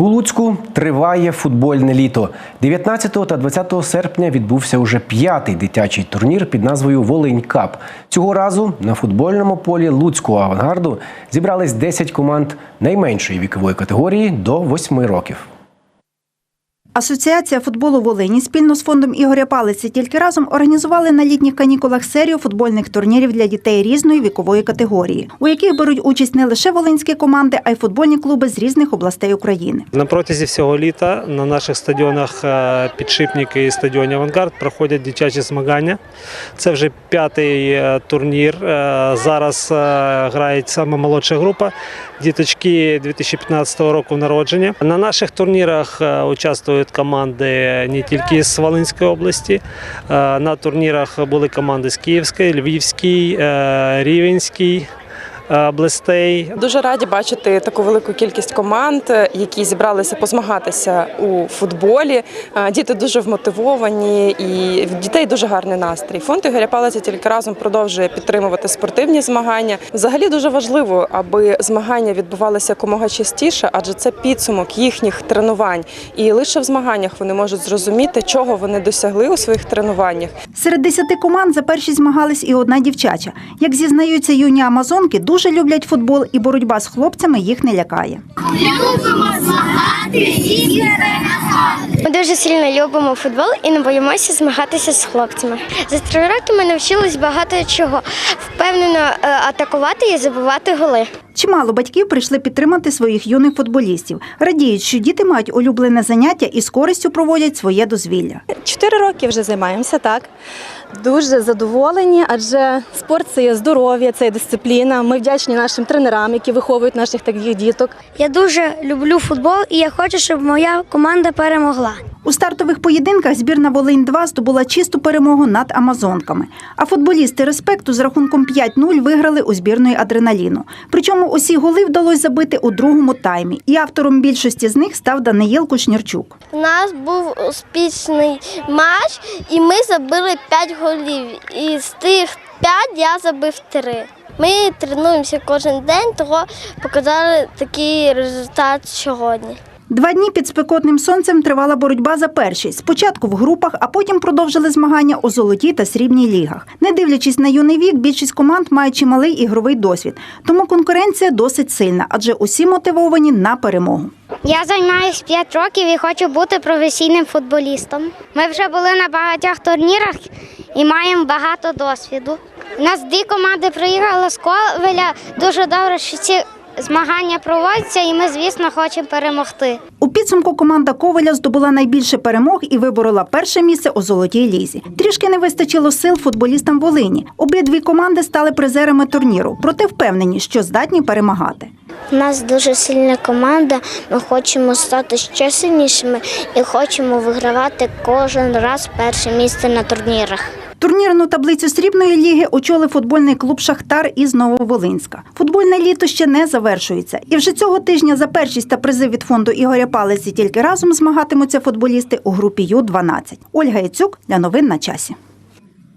У Луцьку триває футбольне літо. 19 та 20 серпня відбувся уже п'ятий дитячий турнір під назвою Волинь Кап. Цього разу на футбольному полі Луцького авангарду зібрались 10 команд найменшої вікової категорії до 8 років. Асоціація футболу Волині спільно з фондом Ігоря Палиці тільки разом організували на літніх канікулах серію футбольних турнірів для дітей різної вікової категорії, у яких беруть участь не лише волинські команди, а й футбольні клуби з різних областей України. На протязі всього літа на наших стадіонах е, підшипники і стадіоні Авангард проходять дитячі змагання. Це вже п'ятий е, турнір. Е, Зараз грає саме молодша група. Діточки 2015 року народження. На наших турнірах е, участвують команди не тільки з Волинської області. Е, На турнірах були команди з Київської, Львівської, е, Рівенської областей. Дуже раді бачити таку велику кількість команд, які зібралися позмагатися у футболі. Е, Діти дуже вмотивовані і в дітей дуже гарний настрій. Фонд Ігоря Палиця тільки разом продовжує підтримувати спортивні змагання. Взагалі дуже важливо, аби змагання відбувалися якомога частіше, адже це підсумок їхніх тренувань. І лише в змаганнях вони можуть зрозуміти, чого вони досягли у своїх тренуваннях. Серед десяти команд за перші змагались і одна дівчача. Як зізнаються юні амазонки, дуже люблять футбол, і боротьба з хлопцями їх не лякає. Любимо змагати і перемагати. Ми дуже сильно любимо футбол і не боїмося змагатися з хлопцями. За три роки ми навчились багато чого впевнено е, атакувати і забивати голи. Чимало батьків прийшли підтримати своїх юних футболістів. Радіють, що діти мають улюблене заняття і з користю проводять своє дозвілля. Чотири роки вже займаємося, так. Дуже задоволені, адже спорт це є здоров'я, це є дисципліна. Ми вдячні нашим тренерам, які виховують наших таких діток. Я дуже люблю футбол і я хочу, щоб моя команда перемогла. У стартових поєдинках збірна Волинь-2 здобула чисту перемогу над амазонками. А футболісти респекту з рахунком 5-0 виграли у збірної адреналіну. Причому усі голи вдалося забити у другому таймі. І автором більшості з них став Даниїл Кушнірчук. У нас був успішний матч, і ми забили 5 голів. І з тих 5 я забив 3. Ми тренуємося кожен день, того показали такий результат сьогодні. Два дні під спекотним сонцем тривала боротьба за першість. Спочатку в групах, а потім продовжили змагання у золотій та срібній лігах. Не дивлячись на юний вік, більшість команд мають чималий ігровий досвід. Тому конкуренція досить сильна, адже усі мотивовані на перемогу. Я займаюся 5 років і хочу бути професійним футболістом. Ми вже були на багатьох турнірах і маємо багато досвіду. У нас дві команди приїхали з Ковеля. Дуже добре, що ці змагання проводяться, і ми, звісно, хочемо перемогти. У підсумку команда Коваля здобула найбільше перемог і виборола перше місце у золотій лізі. Трішки не вистачило сил футболістам Волині. Обидві команди стали призерами турніру, проте впевнені, що здатні перемагати. У нас дуже сильна команда. Ми хочемо стати ще сильнішими і хочемо вигравати кожен раз перше місце на турнірах. Турнірну таблицю срібної ліги очолив футбольний клуб Шахтар із Нововолинська. Футбольне літо ще не завершується. І вже цього тижня за першість та призи від фонду Ігоря Палиці тільки разом змагатимуться футболісти у групі Ю-12. Ольга Яцюк для новин на часі.